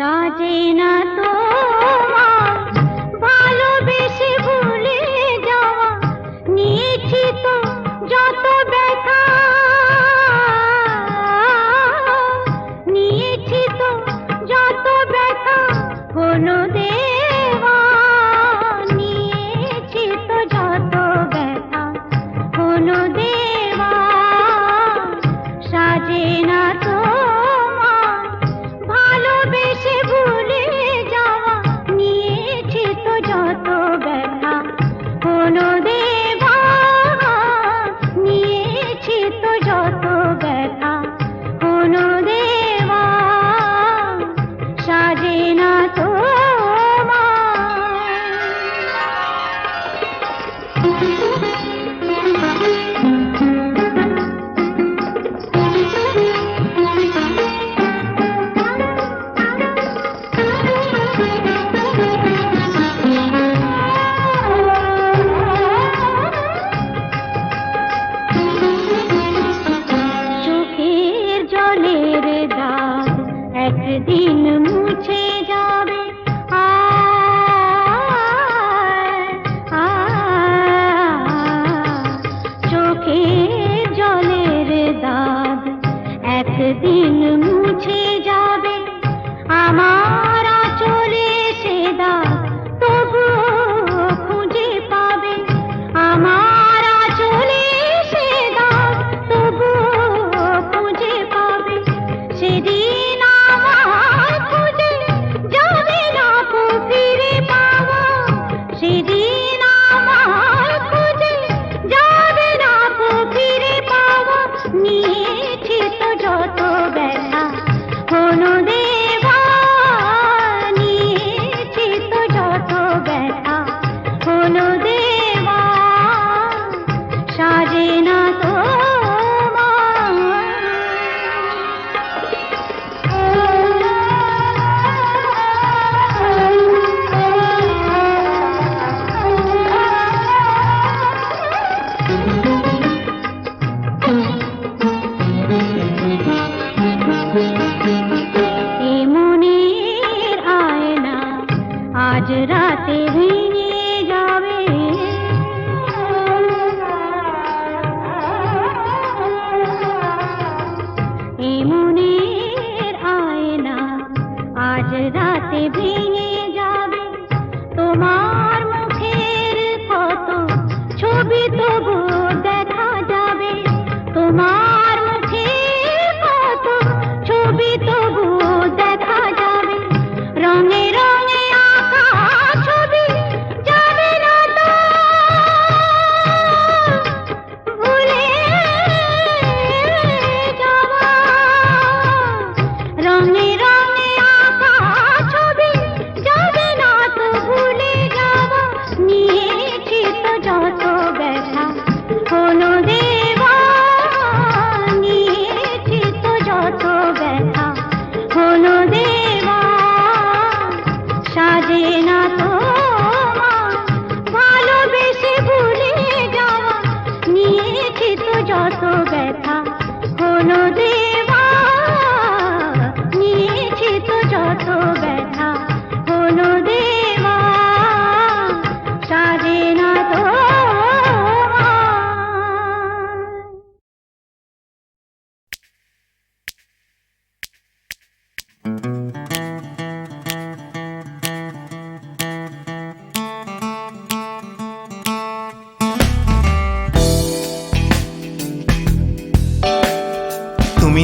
সাজে না তো দিন মুছে যাবে। চোখে জলের দাগ একদিন মুছে गुजराते भी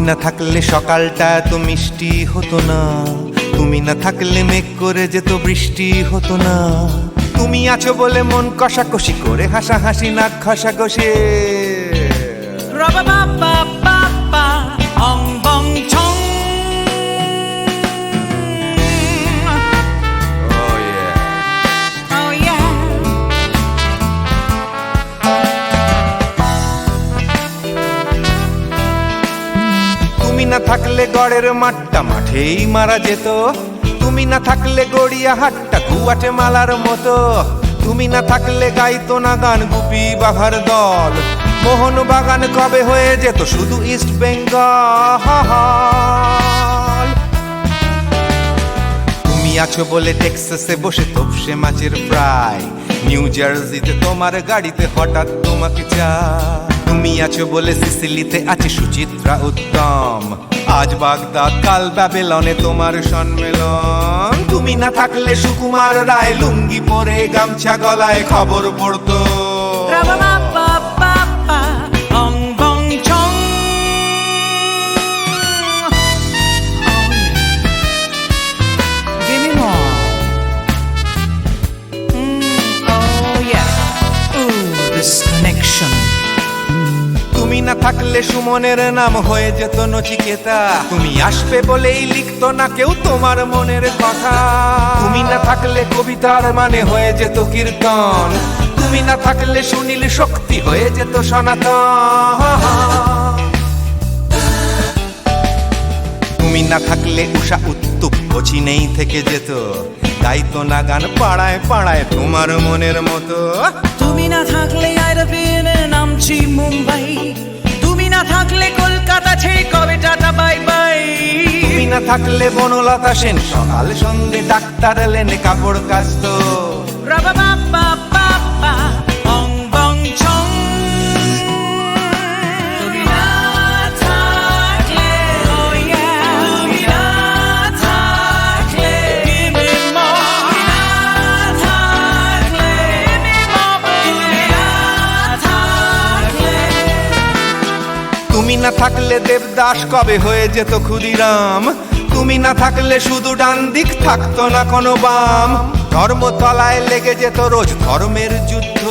না থাকলে সকালটা এত মিষ্টি হতো না। তুমি না থাকলে মেঘ করে যেত বৃষ্টি হতো না। তুমি আছো বলে মন কষাকষি করে হাসাহাসি, নাক খসাকষে থাকলে গড়ের মাঠটা মাঠেই মারা যেত। তুমি না থাকলে গড়িয়া হাটটা গুয়াটে মালার মতো। তুমি না থাকলে গাইতো না গান গুপি বাঘার দল। মোহন বাগান কবে হয়ে যেত শুধু ইস্ট বেঙ্গল? তুমি আছো বলে টেক্সাসে বসে তপসে মাছের প্রায় নিউ জার্সিতে তোমার গাড়িতে হঠাৎ তোমাকে চা তুমি আছো বলে সিসিলিতে আছে সুচিত্রা উত্তম। আজ বাগদাদ কাল ব্যাবেলনে তোমার সম্মেলন তুমি না থাকলে সুকুমার রায় লুঙ্গি পরে গামছা গলায় খবর পড়তো। Ra-ba-ba-ba-ba-ba, তুমি না থাকলে সুমনের নাম হয়ে যেত নচিকেতা। তুমি আসবে বলেই লিখতো না কেউ তোমার মনের কথা। তুমি না থাকলে কবিতার মানে হয়ে যেত কীর্তন। তুমি না থাকলে সুনীল শক্তি হয়ে যেত সনাতন। তুমি না থাকলে উষা উত্তুপ নেই থেকে যেত। গাইতো না গান পাড়ায় পাড়ায় তোমার মনের মতো। তুমি না থাকলে আর নামছি মুম্বাই। তুমি না থাকলে কলকাতা ছেড়ে কবে টাটা বাই বাই। তুমি না থাকলে বনলতা সেন সকাল সন্ধে ডাক্তার এলেন কাপড় কাস্ত রাবাবাবাবাবা, না থাকলে দেবদাস কবে হয়ে যেত ক্ষুদিরাম? তুমি না থাকলে শুধু ডান দিক থাকতো না কোনো বাম। ধর্মতলায় লেগে যেত রোজ ধর্মের যুদ্ধ।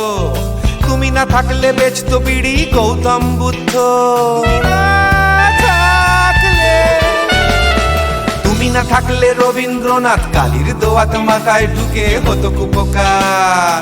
তুমি না থাকলে বেচত বিড়ি গৌতম বুদ্ধ। তুমি না থাকলে রবীন্দ্রনাথ কালীর দোয়াত মাথায় ঢুকে হতো কুপকার।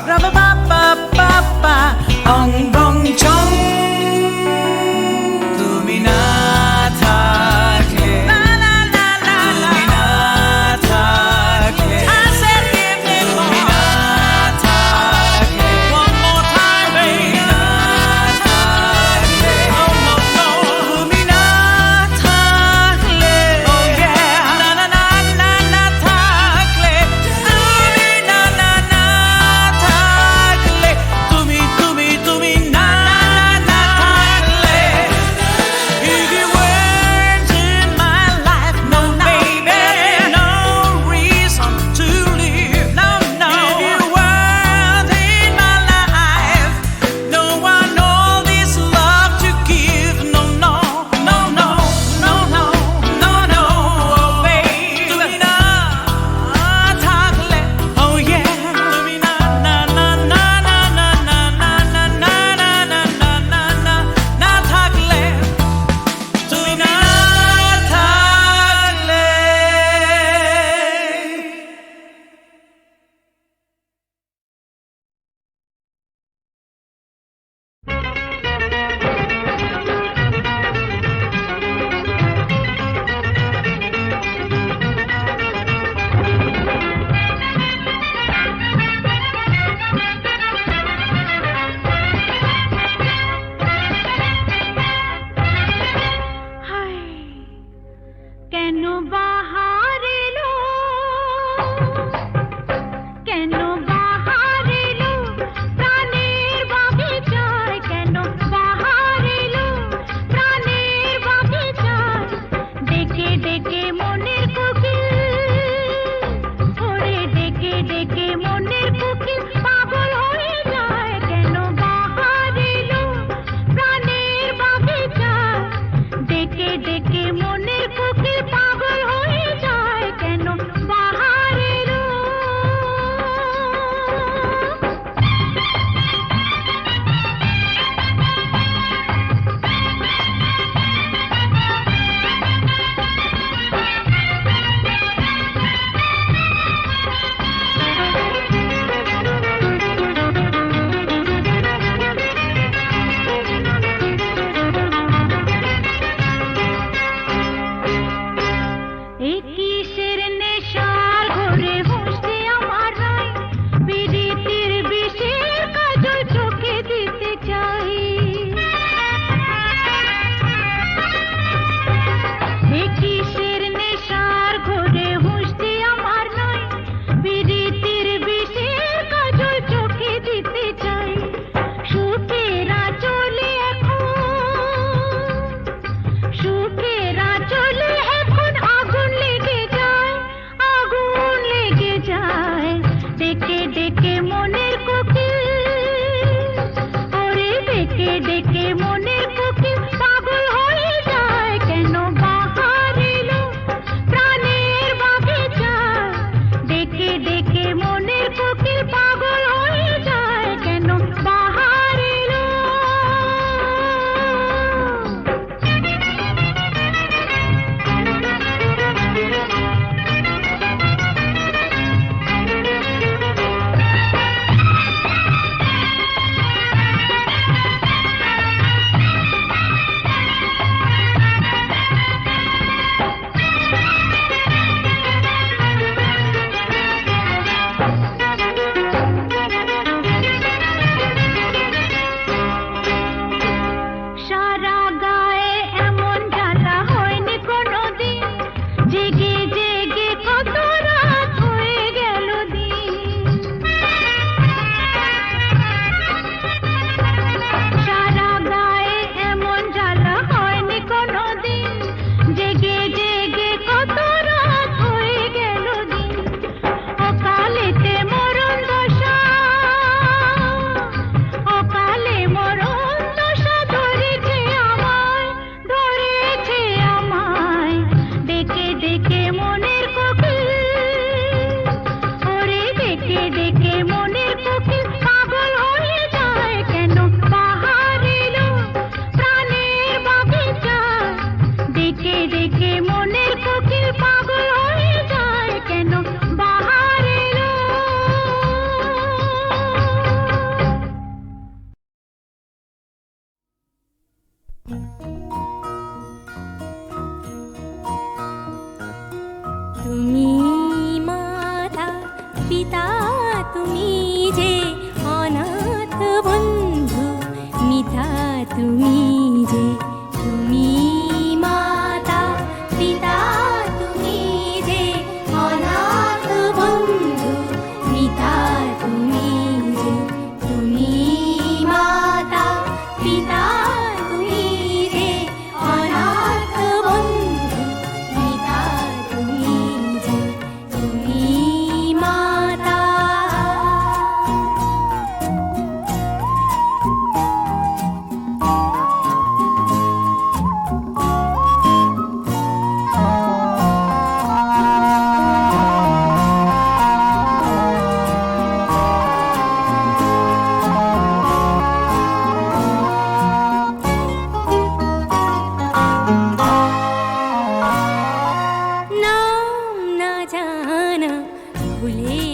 mergulhei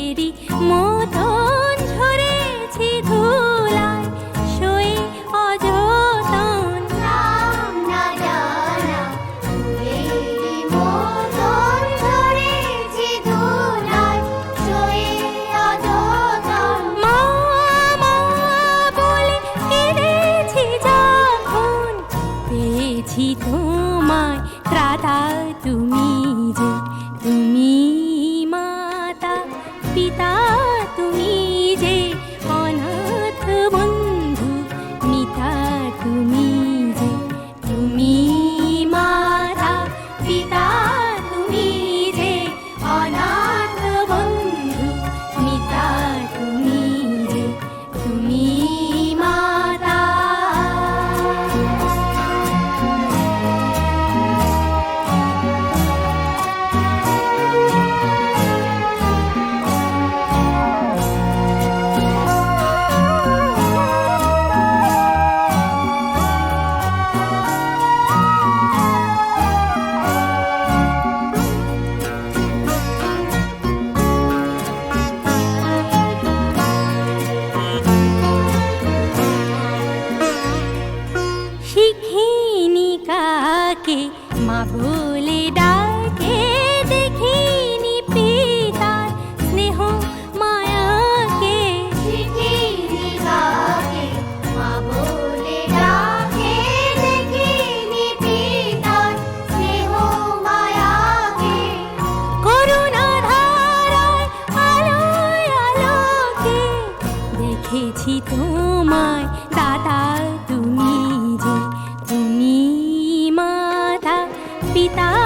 kita.